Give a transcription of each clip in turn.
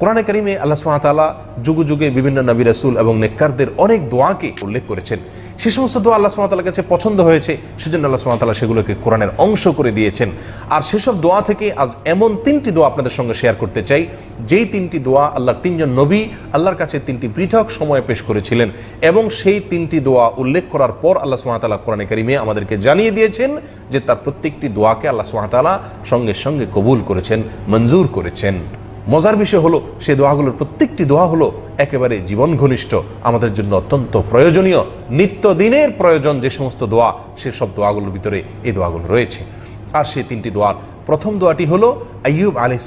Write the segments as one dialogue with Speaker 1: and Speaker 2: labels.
Speaker 1: কোরআনে কারিমে আল্লাহ সুবহানাহু যুগে যুগে বিভিন্ন নবী, রাসূল এবং নেককারদের অনেক দোয়াকে উল্লেখ করেছেন। সে সমস্ত দোয়া আল্লাহ সুবহানাহু কাছে পছন্দ হয়েছে, সেজন্য আল্লাহ সুবহানাহু সেগুলোকে কোরআনের অংশ করে দিয়েছেন। আর সেসব দোয়া থেকে আজ এমন তিনটি দোয়া আপনাদের সঙ্গে শেয়ার করতে চাই, যেই তিনটি দোয়া আল্লাহর তিনজন নবী আল্লাহর কাছে তিনটি পৃথক সময়ে পেশ করেছিলেন এবং সেই তিনটি দোয়া উল্লেখ করার পর আল্লাহ সুবহানাহু কোরআনে কারিমে আমাদেরকে জানিয়ে দিয়েছেন যে তার প্রত্যেকটি দোয়াকে আল্লাহ সুবহানাহু সঙ্গে সঙ্গে কবুল করেছেন, মঞ্জুর করেছেন। মজার বিষয় হলো, সে দোয়াগুলোর প্রত্যেকটি দোয়া হলো একেবারে জীবন ঘনিষ্ঠ আমাদের জন্য অত্যন্ত প্রয়োজনীয়। নিত্যদিনের প্রয়োজন যে সমস্ত দোয়া সেসব দোয়াগুলোর ভিতরে এই দোয়াগুলো রয়েছে। আর সেই তিনটি দোয়ার প্রথম দোয়াটি হলো আইয়ুব আলি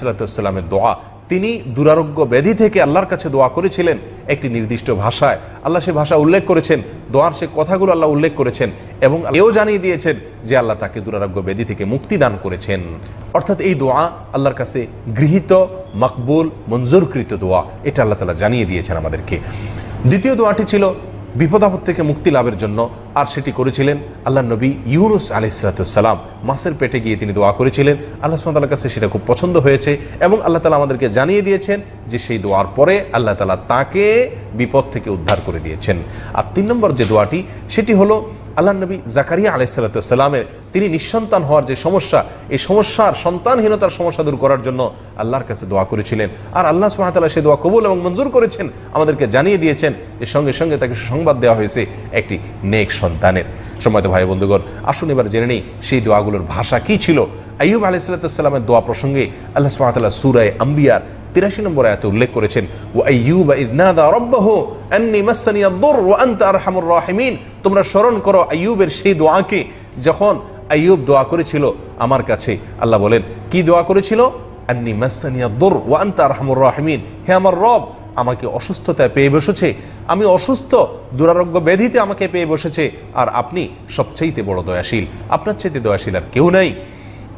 Speaker 1: দোয়া। তিনি দুরারোগ্য ব্যাধি থেকে আল্লাহর কাছে দোয়া করেছিলেন একটি নির্দিষ্ট ভাষায়। আল্লাহ সে ভাষা উল্লেখ করেছেন, দোয়ার সে কথাগুলো আল্লাহ উল্লেখ করেছেন এবং এও জানিয়ে দিয়েছেন যে আল্লাহ তাকে দুরারোগ্য ব্যাধি থেকে মুক্তি দান করেছেন। অর্থাৎ এই দোয়া আল্লাহর কাছে গৃহীত, মকবুল, মঞ্জুরকৃত দোয়া। এটা আল্লাহ তালা জানিয়ে দিয়েছেন আমাদেরকে। দ্বিতীয় দোয়াটি ছিল বিপদ আপদ থেকে মুক্তি লাভের জন্য আর সেটি করেছিলেন আল্লাহ নবী ইউনুস আলি সালাতাম মাসের পেটে গিয়ে তিনি দোয়া করেছিলেন। আল্লাহ সুমতাল্লাহ কাছে সেটা খুব পছন্দ হয়েছে এবং আল্লাহ তালা আমাদেরকে জানিয়ে দিয়েছেন যে সেই দোয়ার পরে আল্লাহ তালা তাকে বিপদ থেকে উদ্ধার করে দিয়েছেন। আর তিন নম্বর যে দোয়াটি, সেটি হলো আল্লাহ নবী জাকারিয়া আলাইসাল্লামের তিনি নিঃসন্তান হওয়ার যে সমস্যা, এই সমস্যার সন্তানহীনতার সমস্যা দূর করার জন্য আল্লাহর কাছে দোয়া করেছিলেন। আর আল্লাহ সুহামতাল্লাহ সে দোয়া কবুল এবং মঞ্জুর করেছেন, আমাদেরকে জানিয়ে দিয়েছেন যে সঙ্গে সঙ্গে তাকে সুসংবাদ দেওয়া হয়েছে একটি নেক সন্তানের। সময় ভাই বন্ধুগণ, আসুন এবার জেনে নেই সেই দোয়াগুলোর ভাষা কি ছিল। আইয়ুব আলাইসাল্লামের দোয়া প্রসঙ্গে আল্লাহ সুহামতাল্লাহ সুরায় আম্বিয়ার তিরাশি নম্বর আয়াতে উল্লেখ করেছেন ও আইয়ুবা ইদনাদা রব্বাহু আন্নি মাসানি আদ-দুর ওয়া আনতা আরহামুর রাহিমিন। তোমরা স্মরণ করো আইয়ুবের সেই দোয়াকে যখন আইয়ুব দোয়া করেছিল আমার কাছে। আল্লাহ বলেন, কি দোয়া করেছিল? আন্নি মাসানি আদ-দুর ওয়া আনতা আরহামুর রাহিমিন। হে আমার রব, আমাকে অসুস্থতায় পেয়ে বসেছে। আমি অসুস্থ, দুরারোগ্য ব্যাধিতে আমাকে পেয়ে বসেছে। আর আপনি সবচাইতে বড় দয়াশীল। আপনার চাইতে দয়াশীল আর কেউ নাই।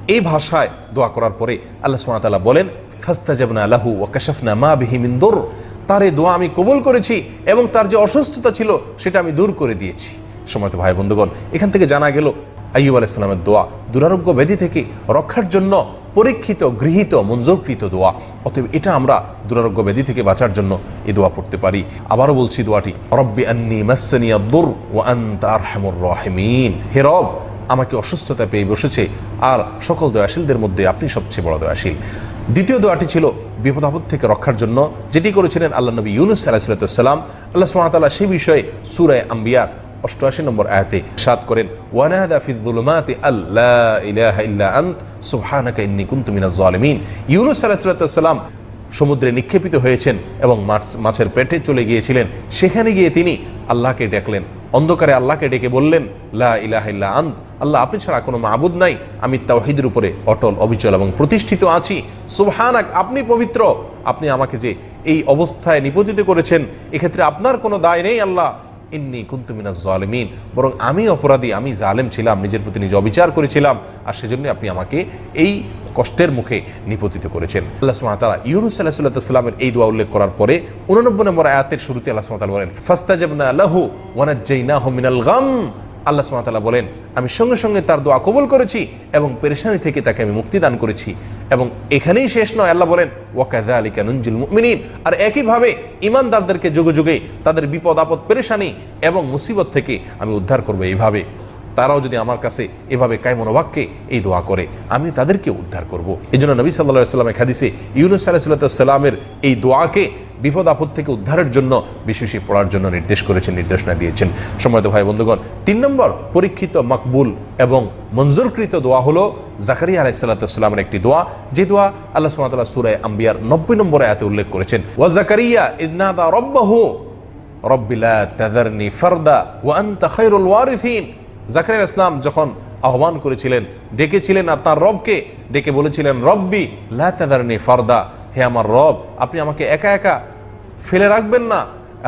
Speaker 1: এই ভাষায় দোয়া করার পরে আল্লাহ সুবহানাহু বলেন ফাস্তাজাবনা লাহু ওয়া কাশাফনা মা বিহি মিন দুর। তার এই দোয়া আমি কবুল করেছি এবং তার যে অসুস্থতা ছিল সেটা আমি দূর করে দিয়েছি। সময়ত ভাই বন্ধুগণ, এখান থেকে জানা গেল আইয়ুব আলাইসালামের দোয়া দুরারোগ্য ব্যাধি থেকে রক্ষার জন্য পরীক্ষিত, গৃহীত, মঞ্জুরকৃত দোয়া। অতএব এটা আমরা দুরারোগ্য ব্যাধি থেকে বাঁচার জন্য এই দোয়া পড়তে পারি। আবারও বলছি দোয়াটি, রব্বি আন্নি মাসানি আদ-দুর ওয়া আনতা আরহামুর রাহিমিন। হে রব, আমাকে অসুস্থতা পেয়ে বসেছে, আর সকল দয়াশীলদের মধ্যে আপনি সবচেয়ে বড় দয়াশীল। দ্বিতীয় দোয়াটি ছিল বিপদ আপদ থেকে রক্ষার জন্য, যেটি করেছিলেন আল্লাহ নবী ইউনুস আলাহিসাল্লাম আল্লাহ সুমাতাল্লাহ সেই বিষয়ে সুরায় আম্বিয়ার অষ্টআশি নম্বর আয়াতে সাত করেন ওয়ানাদা আল্লাহ সমুদ্রে নিক্ষেপিত হয়েছেন এবং মাছ, মাছের পেটে চলে গিয়েছিলেন। সেখানে গিয়ে তিনি আল্লাহকে ডাকলেন অন্ধকারে আল্লাহকে ডেকে বললেন, লা ইলাহিল্লা আন্ত। আল্লাহ, আপনি ছাড়া কোনো মাবুদ নাই। আমি তাওহিদের উপরে অটল, অবিচল এবং প্রতিষ্ঠিত আছি। সুবহানাক, আপনি পবিত্র। আপনি আমাকে যে এই অবস্থায় নিপতিত করেছেন, এক্ষেত্রে আপনার কোনো দায় নেই আল্লাহ। ইন্নি কুন্তুমিনা জালেমিন। বরং আমি অপরাধী, আমি জালেম ছিলাম, নিজের প্রতি নিজে অবিচার করেছিলাম, আর সেজন্য আপনি আমাকে এই কষ্টের মুখে নিপতিত করেছেন। আল্লাহ সুমাতালা ইউনুস আল্লাহ সাল্লামের এই দোয়া উল্লেখ করার পরে উননব্বই নম্বর আয়াতের শুরুতে আল্লাহ সুমাতাল বলেন, ফাস্তাজাবনা আল্লাহ ওয়ানাজ্জাইনা মিনাল গাম। আল্লাহ সুমাতালা বলেন, আমি সঙ্গে সঙ্গে তার দোয়া কবুল করেছি এবং পেরেশানি থেকে তাকে আমি মুক্তি দান করেছি। এবং এখানেই শেষ নয়, আল্লাহ বলেন ওয়াকাদা আলী কানুঞ্জুল মুমিনিন। আর একইভাবে ইমানদারদেরকে যুগে যুগে তাদের বিপদ, আপদ, পেরেশানি এবং মুসিবত থেকে আমি উদ্ধার করব এইভাবে। তারাও যদি আমার কাছে এভাবে কায়মনোবাক্যে এই দোয়া করে আমি তাদেরকে উদ্ধার করব। এই জন্য নবী সাল্লাহ সাল্লামের খাদিসে ইউনুস আলাহিসাল্লামের এই দোয়াকে বিপদ আপদ থেকে উদ্ধারের জন্য বেশি বেশি পড়ার জন্য নির্দেশ করেছেন, নির্দেশনা দিয়েছেন। সময়ত ভাই বন্ধুগণ, তিন নম্বর, পরীক্ষিত মকবুল এবং মঞ্জুরকৃত দোয়া হলো জাকারিয়া আলাইসাল্লামের একটি দোয়া। যে দোয়া আল্লাহ সুমাতাল্লাহ সুরায় আম্বিয়ার নব্বই নম্বরে এতে উল্লেখ করেছেন, ওয়া জাকারিয়া ইদনাদা রব্বাহু রব্বিলা তাদারনি ফারদা ওয়া আনতা খায়রুল ওয়ারিথিন জাকারিয়া ইসলাম যখন আহ্বান করেছিলেন, ডেকেছিলেন আর তার রবকে, ডেকে বলেছিলেন, রব্বি লা তাদারনি ফারদা। হে আমার রব, আপনি আমাকে একা একা ফেলে রাখবেন না।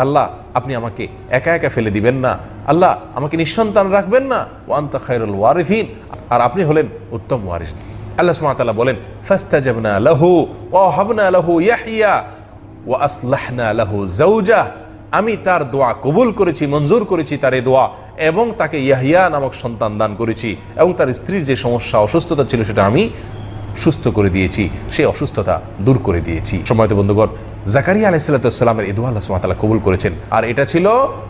Speaker 1: আল্লাহ, আপনি আমাকে একা একা ফেলে দিবেন না। আল্লাহ, আমাকে নিঃসন্তান রাখবেন না। ওয়ান্তা খায়রুল ওয়ারিফিন আর আপনি হলেন উত্তম ওয়ারিস। আল্লাহ সুবহানাহু বলেন, ফাস্তাজাবনা লাহু ওয়া হাবনা লাহু ইয়াহইয়া ওয়া আসলাহনা লাহু যাওজাহ আমি তার দোয়া কবুল করেছি, মঞ্জুর করেছি তার এই দোয়া, এবং তাকে ইয়াহিয়া নামক সন্তান দান করেছি, এবং তার স্ত্রীর যে সমস্যা, অসুস্থতা ছিল সেটা আমি সুস্থ করে দিয়েছি সেই অসুস্থতা দূর করে দিয়েছি। সময়ত বন্ধুগণ, জাকারিয়া আলাইসাল্লামের এই দোয়া আল্লাহ সুমাতালা কবুল করেছেন। আর এটা ছিল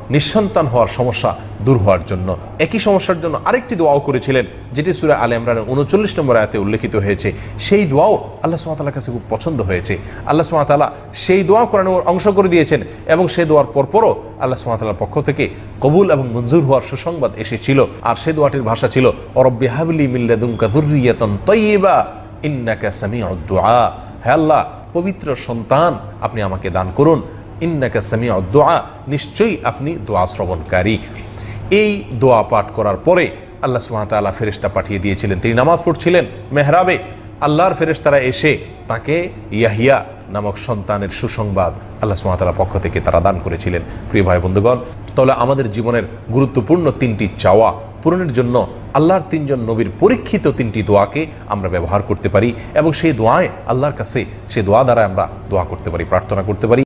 Speaker 1: নিঃসন্তান হওয়ার সমস্যা দূর হওয়ার জন্য। একই সমস্যার জন্য আরেকটি দোয়াও করেছিলেন, যেটি সুরা আলে ইমরানের উনচল্লিশ নম্বর আয়াতে উল্লেখিত হয়েছে। সেই দোয়াও আল্লাহ সুমাতালার কাছে খুব পছন্দ হয়েছে। আল্লাহ সুমাতালা সেই দোয়া কোরআনে অংশ করে দিয়েছেন এবং সেই দোয়ার পরপরও আল্লাহ সুমাতালার পক্ষ থেকে কবুল এবং মঞ্জুর হওয়ার সুসংবাদ এসেছিল। আর সেই দোয়াটির ভাষা ছিল, অরব্বি হাবলি মিল্লাদুমকা দুর্রিয়াতন তৈবা ইন্নাকা সামিউদ দুআ। হে আল্লাহ, পবিত্র সন্তান আপনি আমাকে দান করুন। ইন্নাকা সামিউদ দুআ, নিশ্চয়ই আপনি দোয়া শ্রবণকারী। এই দোয়া পাঠ করার পরে আল্লাহ ওয়া তাআলা পাঠিয়ে দিয়েছিলেন। তিনি নামাজ পড়ছিলেন মেহরাবে। আল্লাহর ফেরেশতারা এসে তাকে ইয়াহিয়া নামক সন্তানের সুসংবাদ আল্লাহ ওয়া পক্ষ থেকে তারা দান করেছিলেন। প্রিয় ভাই বন্ধুগণ, তাহলে আমাদের জীবনের গুরুত্বপূর্ণ তিনটি চাওয়া পূরণের জন্য আল্লাহর তিনজন নবীর পরীক্ষিত তিনটি দোয়াকে আমরা ব্যবহার করতে পারি এবং সেই দোয়ায় আল্লাহর কাছে সেই দোয়া দ্বারা আমরা দোয়া করতে পারি, প্রার্থনা করতে পারি।